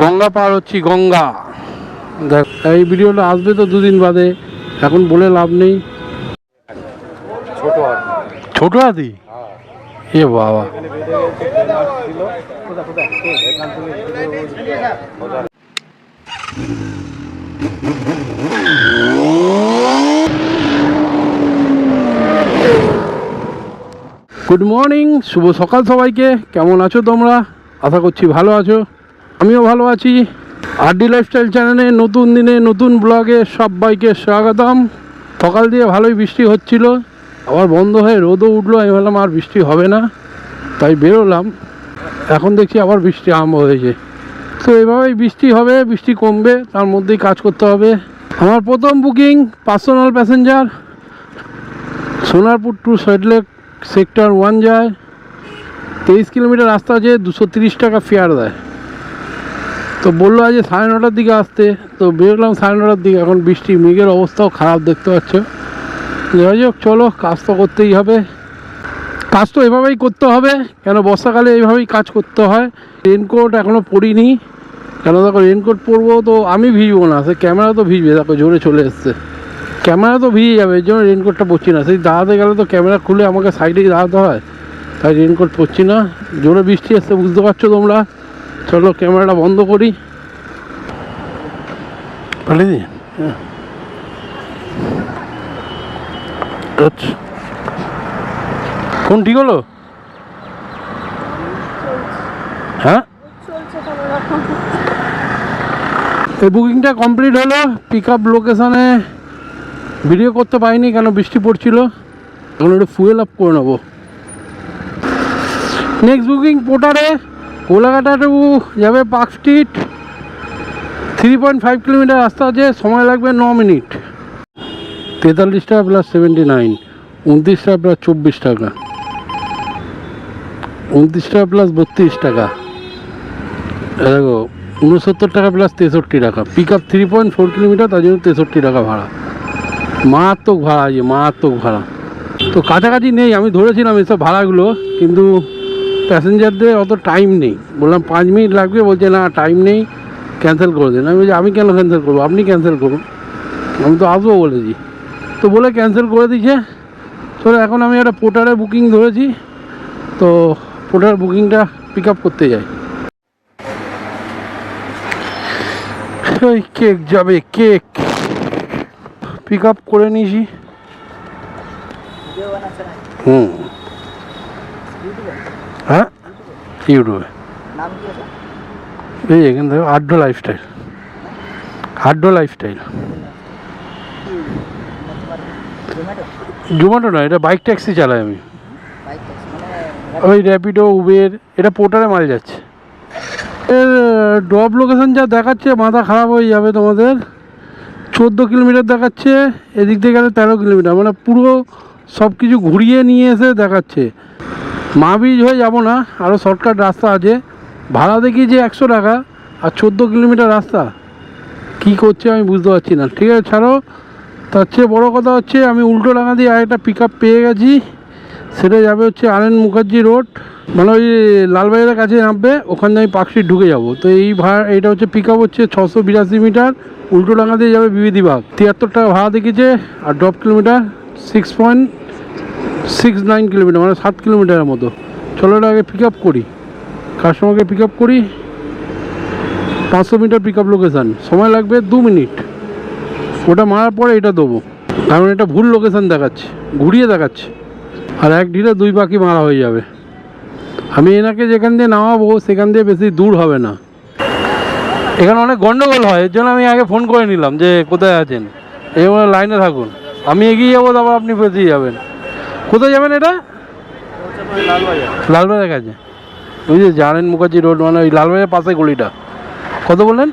গঙ্গা পার হচ্ছি গঙ্গা। দেখ এই ভিডিওটা আসবে তো দুদিন বাদে এখন বলে লাভ নেই। ছোট ছোট হাতি এ বাবা। গুড মর্নিং শুভ সকাল সবাইকে। কেমন আছো তোমরা? আশা করছি ভালো আছো। আমিও ভালো আছি। আরডি লাইফস্টাইল চ্যানেলে নতুন দিনে নতুন ব্লগে সব সবাইকে স্বাগতম। সকাল দিয়ে ভালোই বৃষ্টি হচ্ছিল। আবার বন্ধ হয়ে রোদও উঠল, আমি ভাবলাম আর বৃষ্টি হবে না। তাই বেরোলাম। এখন দেখছি আবার বৃষ্টি আরম্ভ হয়েছে। তো এভাবেই বৃষ্টি হবে, বৃষ্টি কমবে, তার মধ্যেই কাজ করতে হবে। আমার প্রথম booking personal passenger. Sonarpur to Salt Lake sector one যায়। তেইশ কিলোমিটার রাস্তা আছে দুশো টাকা ফেয়ার দেয়। তো বলল আজ সাড়ে নটার দিকে আসতে, তো বেরোলাম সাড়ে নটার দিকে। এখন বৃষ্টি, মেঘের অবস্থাও খারাপ, দেখতে পাচ্ছ। যাই হোক, চলো, কাজ তো করতেই হবে। কাজ তো এভাবেই করতে হবে, কেন বর্ষাকালে এইভাবেই কাজ করতে হয়। রেনকোট এখনও পরিনি কেন দেখো রেনকোট পরবো তো আমি ভিজবো না, সে ক্যামেরা তো ভিজবে, দেখো, জোরে চলে এসছে। ক্যামেরা তো ভিজে যাবে এর জন্য রেনকোটটা পরছি না। সেই দাঁড়াতে গেলে তো ক্যামেরা খুলে আমাকে সাইডে দাঁড়াতে হয়, তাই রেনকোট পরছি না। জোরে বৃষ্টি আসছে বুঝতে পারছ তোমরা? চলো ক্যামেরাটা বন্ধ করি। পালিয়ে হ্যাঁ। আচ্ছা ফোন ঠিক হলো? হ্যাঁ? কোনো এই বুকিংটা কমপ্লিট হলো। পিক আপ লোকেশানে ভিডিও করতে পারিনি কেন বৃষ্টি পড়ছিল। এখন একটু ফুয়েল আপ করে নেব। নেক্সট বুকিং পোটারে কোলাঘাটা টু যাবে Park Street three point five kilometre রাস্তা আছে, সময় লাগবে ন মিনিট। তেতাল্লিশ টাকা প্লাস সেভেন্টি নাইন উনত্রিশ টাকা প্লাস চব্বিশ টাকা। উনত্রিশ টাকা প্লাস বত্রিশ টাকা। দেখো উনসত্তর টাকা প্লাস তেষট্টি টাকা। Pick up three point four kilometre তার জন্য তেষট্টি টাকা ভাড়া। মারাত্মক ভাড়া আছে, মারাত্মক ভাড়া। তো কাছাকাছি নেই, আমি ধরেছিলাম এসব ভাড়াগুলো, কিন্তু প্যাসেঞ্জারদের অত টাইম নেই। বললাম, পাঁচ মিনিট লাগবে? বলছে, না টাইম নেই ক্যান্সেল করে দিন। আমি বলছি, আমি কেন ক্যান্সেল করব? আপনি ক্যান্সেল করুন। আমি তো আসব বলেছি। তো বলে ক্যান্সেল করে দিয়েছে। তো এখন আমি একটা পোর্টারে বুকিং ধরেছি। তো পোর্টার বুকিংটা পিক আপ করতে যাই। ওই কেক যাবে কেক পিক আপ করে নিয়েছি। হুম হ্যাঁ ইউটিউবে এই এখান থেকে আড্ডো লাইফস্টাইল আড্ডো লাইফস্টাইল জোম্যাটো না এটা বাইক ট্যাক্সি চালাই আমি। ওই র্যাপিডো উবের এটা পোর্টারে মাল যাচ্ছে। এর ড্রপ লোকেশন যা দেখাচ্ছে মাথা খারাপ হয়ে যাবে তোমাদের। চোদ্দ কিলোমিটার দেখাচ্ছে এদিক থেকে গেলে তেরো কিলোমিটার। মানে পুরো সব কিছু ঘুরিয়ে নিয়ে এসে দেখাচ্ছে। মা হয়ে যাব না আরও শর্টকাট রাস্তা আছে। ভাড়া দেখি যে একশো টাকা, আর চোদ্দ কিলোমিটার রাস্তা। কি করছে আমি বুঝতে পারছি না। ঠিক আছে, ছাড়ো। তার চেয়ে বড়ো কথা হচ্ছে, আমি উল্টো ডাঙা দিয়ে আরেকটা পিক পেয়ে গেছি। সেটা যাবে হচ্ছে আনন্দ মুখার্জি রোড মানে ওই লালবাজারের কাছে নামবে, ওখানে আমি পার্কস্ট্রিট ঢুকে যাব। তো এই ভাড়া এটা হচ্ছে পিক হচ্ছে ছশো বিরাশি মিটার। উল্টো ডাঙা দিয়ে যাবে বিবিধি বিবিধিবাগ তিয়াত্তর টাকা ভাড়া দেখেছে আর drop kilometre six point six nine kilometre মানে সাত কিলোমিটারের মতো। চলো আগে পিক আপ করি। কাস্টমারকে পিক আপ করি। পাঁচশো মিটার পিক আপ লোকেশান সময় লাগবে দু মিনিট ওটা মারার পরে এটা দেবো। কারণ এটা ভুল লোকেশান দেখাচ্ছে। ঘুরিয়ে দেখাচ্ছে। আর এক ঢিলে দুই পাখি মারা হয়ে যাবে। আমি এনাকে যেখান দিয়ে নামাবো, সেখান দিয়ে বেশি দূর হবে না। এখানে অনেক গন্ডগোল হয়। এর জন্য আমি আগে ফোন করে নিলাম যে কোথায় আছেন। এই লাইনে থাকুন। আমি এগিয়ে যাব, তারপর আপনি বেঁচে যাবেন। কোথায় যাবেন এটা? লালবাজার কাছে। ওই যে জানেন মুখার্জি রোড মানে ওই লালবাজার পাশে গলিটা। কত বললেন?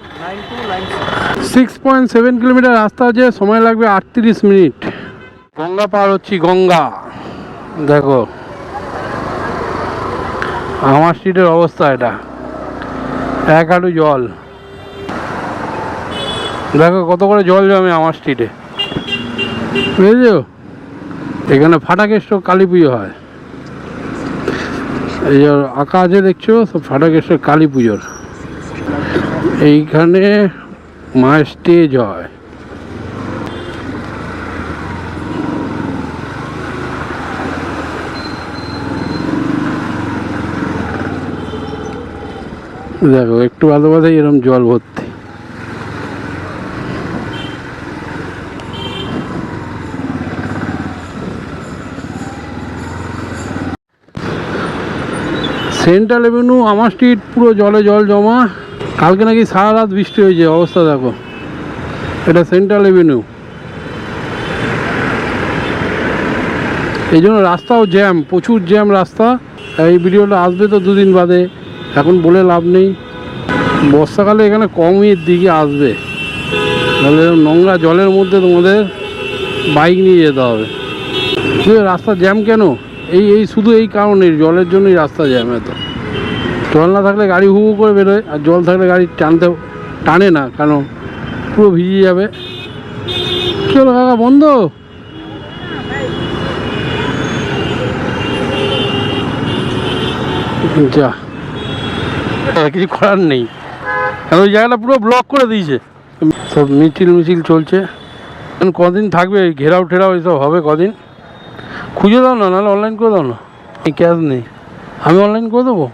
সিক্স পয়েন্ট সেভেন কিলোমিটার রাস্তা আছে, সময় লাগবে আটত্রিশ মিনিট। গঙ্গা পার হচ্ছি, গঙ্গা। দেখো, আমার স্ট্রিটের অবস্থা এটা। এক হাঁটু জল। দেখো, কত করে জল জমে আমার স্ট্রিটে বুঝেছ? এখানে ফাটাকেশ্বর কালী পুজো হয়। এই যে আঁকা আছে দেখছ সব ফাটাকেষ্ট কালী পুজোর। এইখানে মায়ের স্টেজ হয়। দেখো, একটু বাদে বাদে এরকম জল ভর্তি। সেন্ট্রাল এভিনিউ, আমার স্ট্রিট পুরো জলে জল জমা। কালকে নাকি সারা রাত বৃষ্টি হয়েছে, অবস্থা দেখো। এটা সেন্ট্রাল এভিনিউ। এই জন্য রাস্তাও জ্যাম প্রচুর জ্যাম রাস্তা। এই ভিডিওটা আসবে তো দুদিন বাদে, এখন বলে লাভ নেই। বর্ষাকালে এখানে কমের দিকে আসবে। তাহলে নোংরা জলের মধ্যে তোমাদের বাইক নিয়ে যেতে হবে। রাস্তা জ্যাম কেন? এই এই শুধু এই কারণে জলের জন্যই রাস্তা জ্যাম এত। জল না থাকলে গাড়ি হু হু করে বেরোয় আর জল থাকলে গাড়ি টানতে টানে না কারণ পুরো ভিজে যাবে। কী হলো কাকা বন্ধ? যা। কিছু করার নেই। কারণ ওই জায়গাটা পুরো ব্লক করে দিয়েছে। সব মিছিল মিছিল চলছে। কদিন থাকবে ঘেরাও ঠেরাও এইসব হবে কদিন? খুঁজে দাও না নাহলে অনলাইন করে দাও না। এই ক্যাশ নেই। আমি অনলাইন করে দেবো?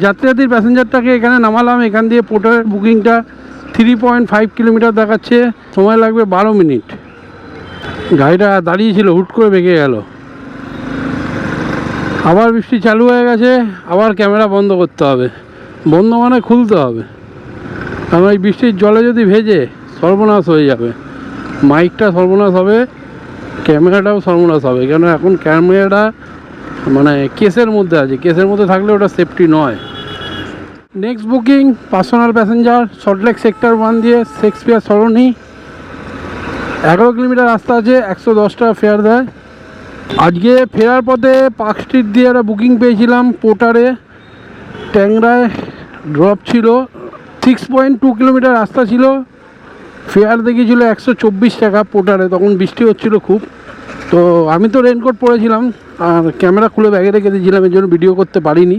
যাত্রীদের প্যাসেঞ্জারটাকে এখানে নামালাম। এখান দিয়ে পোর্টারের বুকিংটা থ্রি পয়েন্ট ফাইভ কিলোমিটার দেখাচ্ছে। সময় লাগবে বারো মিনিট। গাড়িটা দাঁড়িয়ে ছিল হুট করে বেঁকে গেল। আবার বৃষ্টি চালু হয়ে গেছে। আবার ক্যামেরা বন্ধ করতে হবে। বন্ধ মানে খুলতে হবে। কারণ এই বৃষ্টির জলে যদি ভেজে সর্বনাশ হয়ে যাবে। মাইকটা সর্বনাশ হবে, ক্যামেরাটাও সর্বনাশ হবে। কেন এখন ক্যামেরাটা মানে কেসের মধ্যে আছে। কেসের মধ্যে থাকলে ওটা সেফটি নয়। Next booking personal passenger Salt Lake sector one দিয়ে শেক্সপিয়ার সরণি। এগারো কিলোমিটার রাস্তা আছে, একশো দশ টাকা ফেয়ার দেয়। আজকে ফেরার পথে পার্ক স্ট্রিট দিয়ে একটা বুকিং পেয়েছিলাম পোর্টারে। ট্যাংরায় ড্রপ ছিল। সিক্স পয়েন্ট টু কিলোমিটার রাস্তা ছিল। ফেয়ার দেখিয়েছিল একশো চব্বিশ টাকা পোর্টারে তখন বৃষ্টি হচ্ছিল খুব তো আমি তো রেনকোট পরেছিলাম আর ক্যামেরা খুলে ব্যাগে রেখে দিয়েছিলাম এর জন্য ভিডিও করতে পারিনি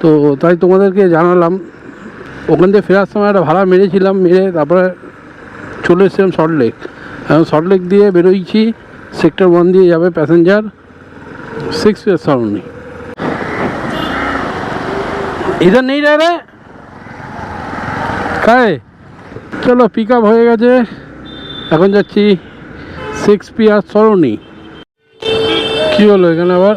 তো তাই তোমাদেরকে জানালাম ওখান থেকে ফেরার সময় একটা ভাড়া মেরেছিলাম মেরে তারপরে চলে এসেছিলাম সল্টলেক এখন সল্টলেক দিয়ে বেরোইছি সেক্টর ওয়ান দিয়ে যাবে প্যাসেঞ্জার সিক্স ইয়ার সরণি इधर नहीं रह रहे কায় চলো পিক হয়ে গেছে। এখন যাচ্ছি সিক্স পিয়ার সরণি কি হলো এখানে আবার?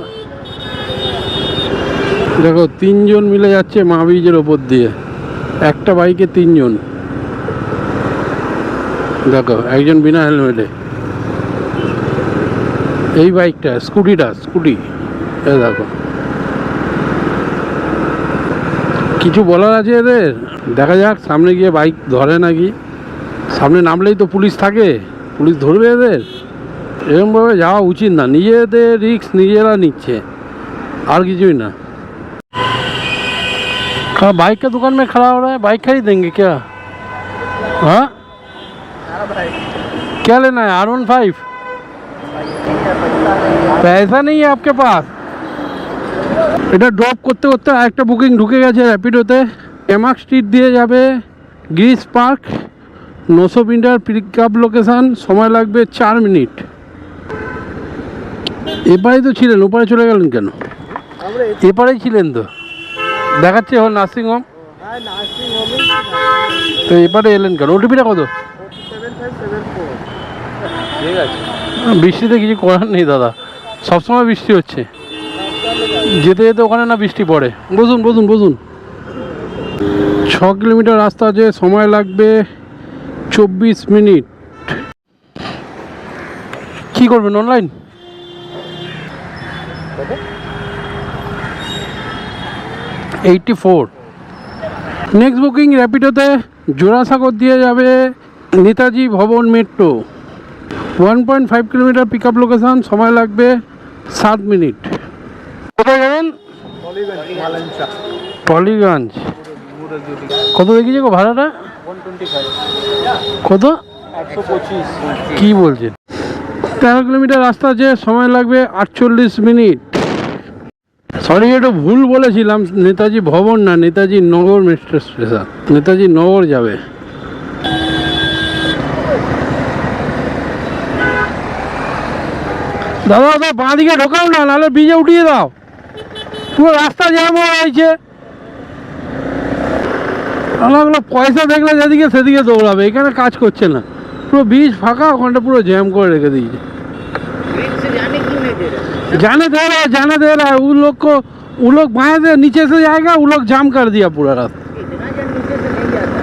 দেখো, তিনজন মিলে যাচ্ছে মা ব্রিজের ওপর দিয়ে। একটা বাইকে তিনজন। দেখো, একজন বিনা হেলমেটে। এই বাইকটা, স্কুটিটা, স্কুটি। দেখো। কিছু বলার আছে এদের দেখা যাক সামনে গিয়ে বাইক ধরে নাকি সামনে নামলেই তো পুলিশ থাকে পুলিশ ধরবে এদের এরকমভাবে যাওয়া উচিত না নিজেদের রিস্ক নিজেরা নিচ্ছে আর কিছুই না हाँ बाइक का दुकान में खड़ा हो रहा है बाइक खरीद देंगे क्या हाँ क्या लेना है आर वन फाइव पैसा नहीं है आपके पास এটা ড্রপ করতে করতে আরেকটা বুকিং ঢুকে গেছে র্যাপিডোতে এমাক স্ট্রিট দিয়ে যাবে গ্রিস পার্ক নশো মিটার পিক আপ লোকেশান সময় লাগবে চার মিনিট। এপারেই তো ছিলেন, ওপারে চলে গেলেন কেন? এপারেই ছিলেন তো। দেখাচ্ছে এখন নার্সিংহোম তো এপারে এলেন কেন? ওটিপিটা কত? বৃষ্টিতে কিছু করার নেই দাদা। সবসময় বৃষ্টি হচ্ছে। যেতে যেতে ওখানে না বৃষ্টি পড়ে। বসুন বসুন বসুন ছ কিলোমিটার রাস্তা আছে সময় লাগবে চব্বিশ মিনিট। কি করবেন online eighty four. Next booking র্যাপিডোতে Jorasagar দিয়ে যাবে Netaji Bhavan metro one point five kilometre pick up location সময় লাগবে সাত মিনিট। কোথায় যাবেন টলিগঞ্জ কত দেখিয়েছে গো ভাড়াটা? কত? কি বলছেন? তেরো কিলোমিটার রাস্তা আছে, সময় লাগবে আটচল্লিশ মিনিট। সরি একটু ভুল বলেছিলাম, নেতাজি ভবন না, নেতাজি নগর মেট্রো স্টেশন নেতাজি নগর যাবে। দাদা দাদা বাঁ দিকে ঢোকাও না, নাহলে ব্রিজে উঠিয়ে দাও। পুরো রাস্তা জ্যাম হয়ে রয়েছে ওগুলো পয়সা দেখলে যেদিকে সেদিকে দৌড়াবে এখানে কাজ করছে না পুরো ব্রিজ ফাঁকা ওখানটা পুরো জ্যাম করে রেখে দিয়েছে जाने दे रहा है जाने दे रहा है वो लोग को वो लोग बाएं से नीचे से जाएगा वो लोग जाम कर दिया पूरा रास्ता इतना जन नीचे से नहीं जाता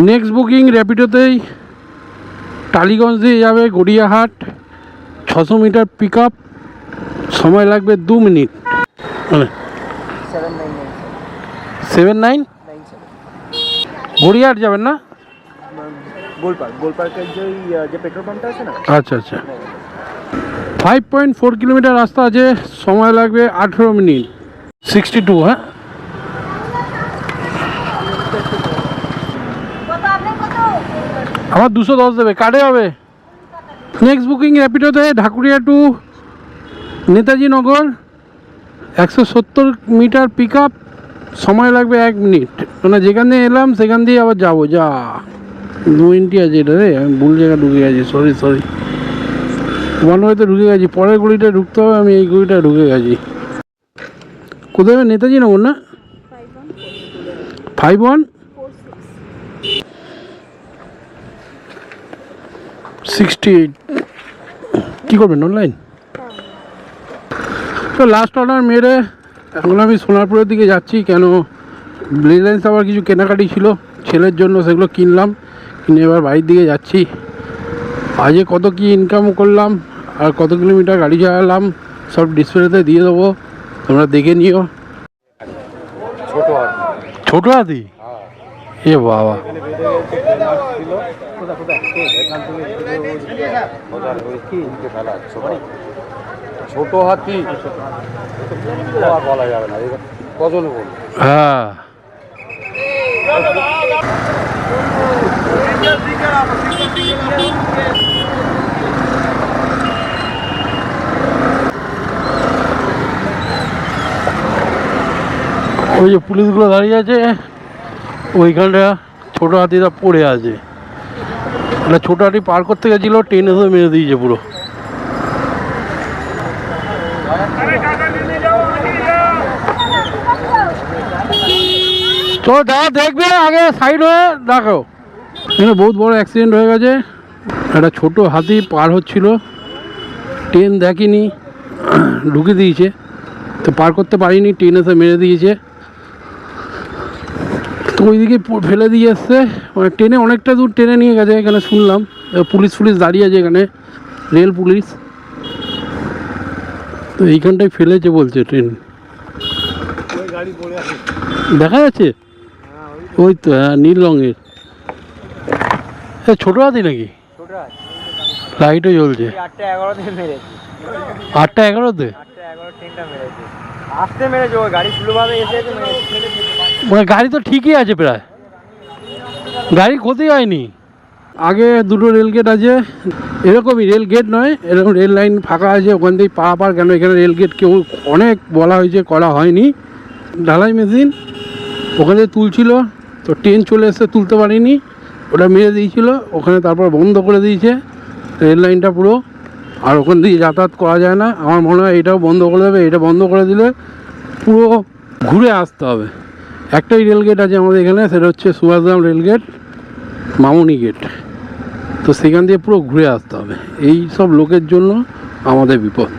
নেক্সট বুকিং র্যাপিডোতেই টালিগঞ্জ দিয়ে যাবে গড়িয়াহাট ছশো মিটার পিক সময় লাগবে দু মিনিট। মানে সেভেন নাইন গড়িয়াহাট যাবেন না? আচ্ছা আচ্ছা। ফাইভ পয়েন্ট ফোর কিলোমিটার রাস্তা আছে সময় লাগবে আঠেরো মিনিট। সিক্সটি টু হ্যাঁ? আমার দুশো দশ দেবে কার্ডে হবে। নেক্সট বুকিং র্যাপিডোতে ঢাকুরিয়া টু নেতাজি নগর একশো সত্তর মিটার পিক আপ সময় লাগবে এক মিনিট মানে যেখান দিয়ে এলাম সেখান দিয়ে আবার যাব যা। দু মিনিটই আছে এটা রে আমি ভুল জায়গায় ঢুকে গেছি সরি সরি ওয়ান ওয়েতে ঢুকে গেছি পরের গলিটা ঢুকতে হবে আমি এই গলিটা ঢুকে গেছি। কোথায়? নেতাজি নগর না? ফাইভ ওয়ান সিক্সটি এইট কী করবেন অনলাইন তো লাস্ট অর্ডার মেরে এখন আমি সোনারপুরের দিকে যাচ্ছি কেন রিলায়েন্স আবার কিছু কেনাকাটি ছিল ছেলের জন্য সেগুলো কিনলাম কিনে এবার বাড়ির দিকে যাচ্ছি। আজকে কত কি ইনকাম করলাম আর কত কিলোমিটার গাড়ি চালালাম সব ডিসপ্লেতে দিয়ে দেবো তোমরা দেখে নিও। ছোট হাত। ছোট হাতি? এ বাবা। ছোট হাতি। বলা যাবে না কজন বল হ্যাঁ। ওই যে পুলিশগুলো দাঁড়িয়ে আছে। ওইখানটা ছোটো হাতিটা পড়ে আছে। মানে ছোটো হাতি পার করতে গেছিল ট্রেন এসে মেরে দিয়েছে পুরো। তো দাদা, দেখবে আগে সাইড হয়ে দেখো এখানে বহুত বড় অ্যাক্সিডেন্ট হয়ে গেছে। একটা ছোট হাতি পার হচ্ছিল। ট্রেন দেখেনি, ঢুকে দিয়েছে। তো পার করতে পারিনি ট্রেন এসে মেরে দিয়েছে। তো ওইদিকে ফেলে দিয়ে এসছে। মানে ট্রেনে অনেকটা দূর ট্রেনে নিয়ে গেছে, এখানে শুনলাম। পুলিশ ফুলিশ দাঁড়িয়ে আছে এখানে, রেল পুলিশ। তো এইখানটায় ফেলেছে বলছে ট্রেন। দেখা যাচ্ছে? ওই তো হ্যাঁ নীল রঙের। এ, ছোটো হাতি নাকি? লাইটও জ্বলছে। আটটা এগারোতে? আসতে মেরেছে গাড়ি এসে মানে গাড়ি তো ঠিকই আছে প্রায়। গাড়ি ক্ষতি হয়নি? আগে দুটো রেল গেট আছে। এরকমই রেল গেট নয়, এরকম রেল লাইন ফাঁকা আছে, ওখান থেকে পা পার কেন? এখানে রেল গেট কেউ অনেক বলা হয়েছে করা হয়নি। ঢালাই মেশিন ওখানে তুলছিল, তো ট্রেন চলে এসে তুলতে পারিনি। ওটা মেরে দিয়েছিল, ওখানে তারপর বন্ধ করে দিয়েছে, রেল লাইনটা পুরো। আর ওখান দিয়ে যাতায়াত করা যায় না। আমার মনে হয় এটাও বন্ধ করে দেবে, এটা বন্ধ করে দিলে পুরো ঘুরে আসতে হবে। একটাই রেলগেট আছে আমাদের এখানে, সেটা হচ্ছে সুভাষগ্রাম রেলগেট মামুনি গেট তো সেখান দিয়ে পুরো ঘুরে আসতে হবে। এই সব লোকের জন্য আমাদের বিপদ।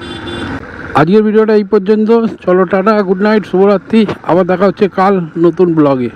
আজকের ভিডিওটা এই পর্যন্ত। চলো টাটা গুড নাইট শুভরাত্রি। আবার দেখা হচ্ছে কাল নতুন ব্লগে